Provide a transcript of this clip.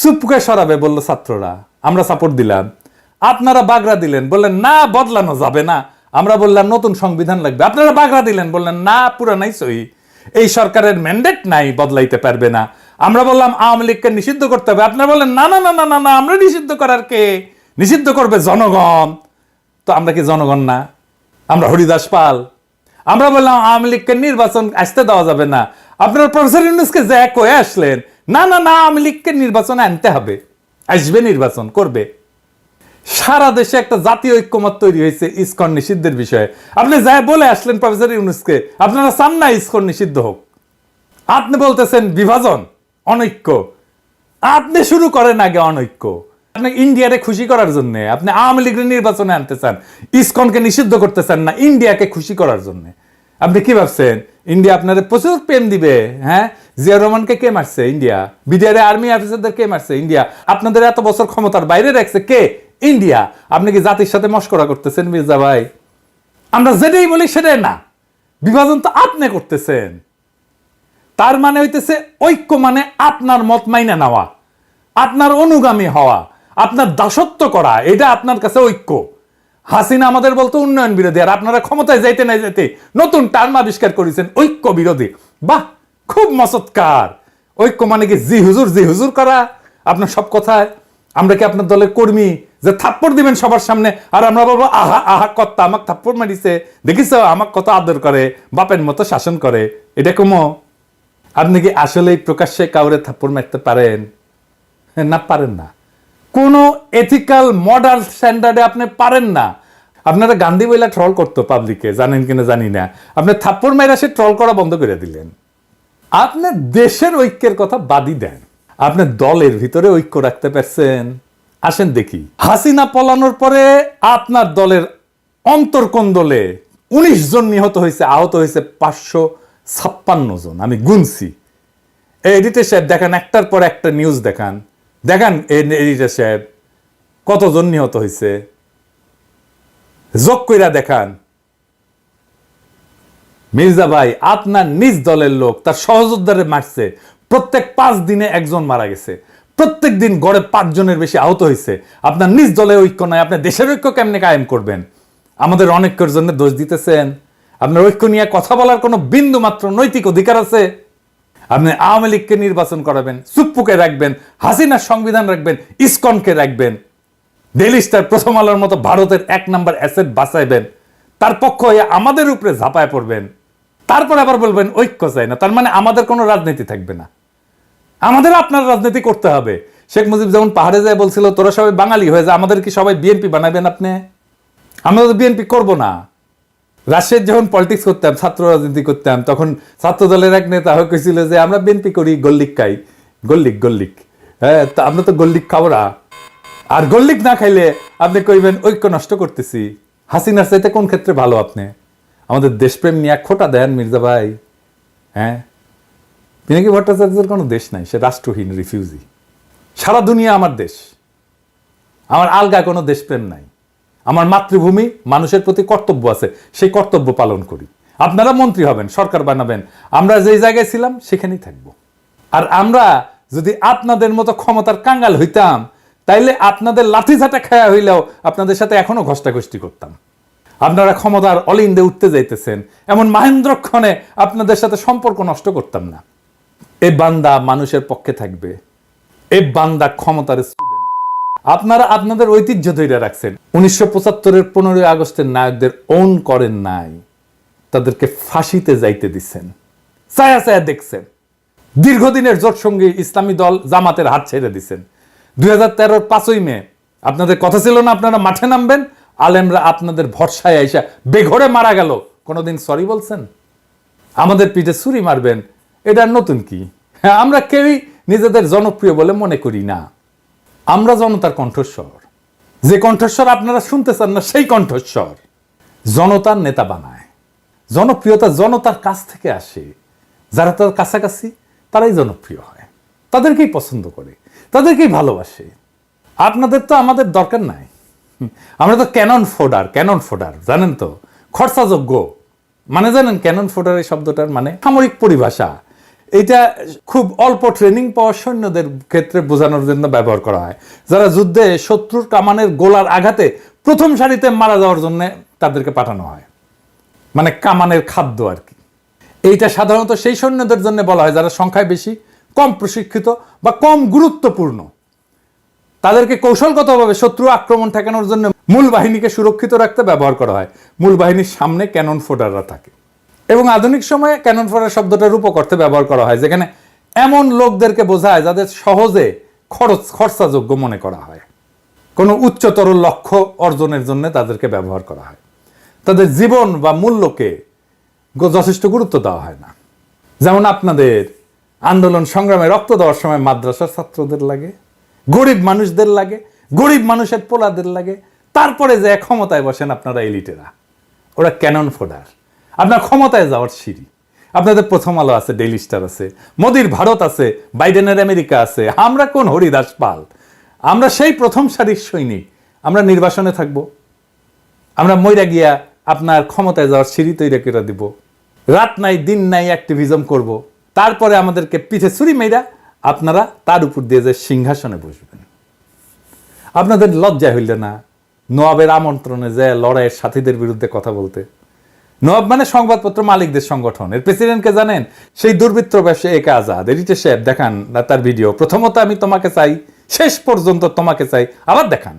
চুপকে সরাবে বলল ছাত্ররা, আমরা সাপোর্ট দিলাম। আপনারা বাগড়া দিলেন, বললেন, না, বদলানো যাবে না। আমরা বললাম, নতুন সংবিধান লাগবে। আপনারা বাগড়া দিলেন। বললেন, না পুরানাই সই। এই সরকারের ম্যান্ডেট নাই, বদলাইতে পারবে না। আমরা বললাম, আওয়ামী লীগকে নিষিদ্ধ করতে হবে। আপনারা বললেন, না না না না না না, আমরা নিষিদ্ধ করার কে? নিষিদ্ধ করবে জনগণ। তো আমরা কি জনগণ না? আমরা হরিদাস পাল। আমরা বললাম, আওয়ামী লীগকে নির্বাচন আসতে দেওয়া যাবে না। আপনার প্রফেসর ইউনুসকে যে কয়ে আসলেন না না না, আওয়ামী লীগকে নির্বাচনে আনতে হবে। আসবে নির্বাচন, করবে। সারা দেশে একটা জাতীয় ঐক্যমত তৈরি হয়েছে ইসকন নিষিদ্ধের বিষয়ে। আপনি যা বলে আসলেন প্রফেসর ইউনুসকে, আপনারা চান না ইসকন নিষিদ্ধ হোক। আপনি বলতেছেন বিভাজন, অনৈক্য। আপনি শুরু করেন আগে অনৈক্য। আপনি ইন্ডিয়ারে খুশি করার জন্য, আপনি আওয়ামী লীগের নির্বাচনে আনতে চান, ইসকনকে নিষিদ্ধ করতে চান না, ইন্ডিয়াকে খুশি করার জন্য। আপনি কি ভাবছেন? ইন্ডিয়া আপনার প্রচুর প্রেম দিবে হ্যাঁ? জিয়া রহমানকে কে মারছে ইন্ডিয়া? বিডিআর আর্মি অফিসারদের কে মারছে ইন্ডিয়া? আপনাদের এত বছর ক্ষমতার বাইরে রাখছে কে? ইন্ডিয়া। আপনি কি জাতির সাথে মস্করা করতেছেন মির্জা ভাই? আমরা যেটাই বলি সেটাই না। বিভাজন তো আপনি করতেছেন। তার মানে হইতেছে ঐক্য মানে আপনার মত মাইনা নেওয়া, আপনার অনুগামী হওয়া, আপনার দাসত্ব করা, এটা আপনার কাছে ঐক্য। হাসিনা আমাদের বলতো উন্নয়ন বিরোধী, আর আপনারা ক্ষমতায় যাইতে না যাইতে নতুন টার্ম আবিষ্কার করেছেন ঐক্য বিরোধী। বাহ, খুব মসৎকার ঐক্য মানে কি জি হুজুর জি হুজুর করা? আপনার সব কথায়। আমরা কি আপনার দলের কর্মী? যে থাপ্পড় দিবেন সবার সামনে, আর আমরা বলব, আহা আহা কত্তা আমাকে থাপ্পড় মারিছে। দেখিস, আমাকে কত আদর করে, বাপের মতো শাসন করে। এটা কমো, আপনি কি আসলেই প্রকাশ্যে কাউরে থাপ্পড় মারতে পারেন? না পারেন না। কোন এথিক্যাল মডার্ন স্ট্যান্ডার্ডে আপনি পারেন না। আপনারা গান্ধী বইলা ট্রল করতো পাবলিকে জানেন কিনা জানি না। আপনি থাপ্পড় মাইরা সে ট্রল করা বন্ধ করে দিলেন। আপনি দেশের ঐক্যের কথা বাদই দেন। আপনি দলের ভিতরে ঐক্য রাখতে পারছেন। আসেন দেখি। হাসিনা পলানোর পরে আপনার দলের অন্তর্কন্দলে উনিশ জন নিহত হয়েছে, আহত হয়েছে পাঁচশো ছাপ্পান্ন জন। আমি গুনছি। এডিটর সাহেব, দেখান একটার পর একটা নিউজ দেখান। দেখান এডিটর সাহেব কতজন নিহত হয়েছে যোগ কইরা দেখান। মির্জা ভাই আপনার নিজ দলের লোক, তার সহযোদ্ধারে মারছে। প্রত্যেক পাঁচ দিনে একজন মারা গেছে। প্রত্যেক দিন গড়ে পাঁচজনের বেশি আহত হয়েছে আপনার নিজ দলের ঐক্য নয় আপনি দেশের ঐক্য কেমনে কায়েম করবেন? আমাদের অনেকের জন্য দোষ দিতেছেন। আপনার ঐক্য নিয়ে কথা বলার কোনো বিন্দু মাত্র নৈতিক অধিকার আছে? আপনি আওয়ামী লীগকে নির্বাচন করাবেন, সুপ্পুকে রাখবেন, হাসিনার সংবিধান রাখবেন, ইসকনকে রাখবেন। ডেলি স্টার প্রথম আলোর মতো ভারতের এক নাম্বার অ্যাসেট বাঁচাইবেন। তার পক্ষ হয়ে আমাদের উপরে ঝাঁপায় পড়বেন। তারপর আবার বলবেন, ঐক্য চাই না। তার মানে আমাদের কোনো রাজনীতি থাকবে না। আমাদের আপনার রাজনীতি করতে হবে। শেখ মুজিব যেমন পাহাড়ে যায় বলছিল, তোরা সবাই বাঙালি হয়ে যায় আমাদের কি সবাই বিএনপি বানাবেন আপনি? আমরা তো বিএনপি করব না। রাজশাহীর যখন পলিটিক্স করতাম, ছাত্র রাজনীতি করতাম, তখন ছাত্র দলের এক নেতা হয়ে কইছিল যে, আমরা বিএনপি করি, গল্লিক খাই। গল্লিক গল্লিক। হ্যাঁ তা আমরা তো গল্লিক খাব না। আর গল্লিক না খাইলে আপনি কইবেন, ঐক্য নষ্ট করতেছি। হাসিনার চাইতে কোন ক্ষেত্রে ভালো আপনি? আমাদের দেশপ্রেম নিয়ে খোটা দেন, মির্জা ভাই। হ্যাঁ? পিনাকি ভট্টাচার্যের কোনো দেশ নাই, সে রাষ্ট্রহীন রিফিউজি সারা দুনিয়া আমার দেশ। আমার আলগা কোনো দেশপ্রেম নাই। আমার মাতৃভূমি মানুষের প্রতি কর্তব্য আছে, সেই কর্তব্য পালন করি। আপনারা মন্ত্রী হবেন, সরকার বানাবেন। আমরা যেই জায়গায় ছিলাম, সেখানেই থাকব। আর আমরা যদি আপনাদের মতো ক্ষমতার কাঙ্গাল হইতাম, তাইলে আপনাদের লাঠি ঝাঁটা খায়া হইলেও আপনাদের সাথে এখনও ঘষ্টাঘষ্টি করতাম। আপনারা ক্ষমতার অলিন্দে উঠতে যাইতেছেন, এমন মাহেন্দ্রক্ষণে আপনাদের সাথে সম্পর্ক নষ্ট করতাম না। এ বান্দা মানুষের পক্ষে থাকবে। এই বান্দা ক্ষমতার। আপনারা আপনাদের ঐতিহ্য ধরে রাখছেন। উনিশশো পঁচাত্তরের পনেরোই আগস্টের নায়কদের ওন করেন নাই। তাদেরকে ফাঁসিতে যাইতে দিচ্ছেন। ছায়া ছায়া দেখছেন। দীর্ঘদিনের জোট সঙ্গী ইসলামী দল জামাতের হাত ছেড়ে দিচ্ছেন। দুই হাজার তেরোর পাঁচই মে, আপনাদের কথা ছিল না, আপনারা মাঠে নামবেন। আলেমরা আপনাদের ভরসায় আইসা বেঘরে মারা গেল। কোনোদিন সরি বলছেন? আমাদের পিঠে ছুরি মারবেন। এটা নতুন কি? হ্যাঁ আমরা কেউই নিজেদের জনপ্রিয় বলে মনে করি না। আমরা জনতার কণ্ঠস্বর। যে কণ্ঠস্বর আপনারা শুনতে চান না, সেই কণ্ঠস্বর জনতার নেতা বানায়। জনপ্রিয়তা জনতার কাছ থেকে আসে। যারা তার কাছাকাছি, তারাই জনপ্রিয় হয়। তাদেরকেই পছন্দ করে, তাদেরকেই ভালোবাসে। আপনাদের তো আমাদের দরকার নাই। আমরা তো ক্যানন ফোডার ক্যানন ফোডার, জানেন তো? খরচাযোগ্য। মানে জানেন, ক্যানন ফোডার এই শব্দটার মানে সামরিক পরিভাষা। এটা খুব অল্প ট্রেনিং পাওয়া সৈন্যদের ক্ষেত্রে বোঝানোর জন্য ব্যবহার করা হয়। যারা যুদ্ধে শত্রুর কামানের গোলার আঘাতে প্রথম সারিতে মারা যাওয়ার জন্য তাদেরকে পাঠানো হয়। মানে কামানের খাদ্য আর কি। এইটা সাধারণত সেই সৈন্যদের জন্য বলা হয় যারা সংখ্যায় বেশি, কম প্রশিক্ষিত বা কম গুরুত্বপূর্ণ। তাদেরকে কৌশলগতভাবে শত্রু আক্রমণ ঠেকানোর জন্য মূল বাহিনীকে সুরক্ষিত রাখতে ব্যবহার করা হয়। মূল বাহিনীর সামনে ক্যানন ফোডাররা থাকে। এবং আধুনিক সময়ে ক্যানন ফোডার শব্দটা রূপক অর্থে ব্যবহার করা হয়, যেখানে এমন লোকদেরকে বোঝায় যাদের সহজে খরচ, খরচাযোগ্য মনে করা হয়। কোনো উচ্চতর লক্ষ্য অর্জনের জন্য তাদেরকে ব্যবহার করা হয়। তাদের জীবন বা মূল্যকে যথেষ্ট গুরুত্ব দেওয়া হয় না। যেমন আপনাদের আন্দোলন সংগ্রামে রক্ত দেওয়ার সময় মাদ্রাসার ছাত্রদের লাগে, গরিব মানুষদের লাগে, গরিব মানুষের পোলাদের লাগে, তারপরে যে ক্ষমতায় বসেন আপনারা এলিটেরা, ওরা ক্যানন ফোডার আপনার ক্ষমতায় যাওয়ার সিঁড়ি। আপনাদের প্রথম আলো আছে, ডেইলি স্টার আছে, মোদির ভারত আছে, বাইডেনের আমেরিকা আছে, আমরা কোন হরিদাস পাল? আমরা সেই প্রথম সারির সৈনিক, আমরা নির্বাসনে থাকব। আমরা মইরা গিয়া আপনার ক্ষমতায় যাওয়ার সিঁড়ি তৈরি করে দিব। রাত নাই, দিন নাই অ্যাক্টিভিজম করব। তারপরে আমাদেরকে পিঠে ছুরি মেয়েরা আপনারা তার উপর দিয়ে যে সিংহাসনে বসবেন। আপনাদের লজ্জা হইল না? নোয়াবের আমন্ত্রণে যে লড়াইয়ের সাথীদের বিরুদ্ধে কথা বলতে। নোয়াব মানে সংবাদপত্র মালিকদের সংগঠন। এর প্রেসিডেন্টকে জানেন? সেই দুর্বৃত্ত ব্যবসায়ী একে আজাদ। এডিটে সাহেব দেখান তার ভিডিও প্রথমত আমি তোমাকে চাই, শেষ পর্যন্ত তোমাকে চাই, আবার দেখান।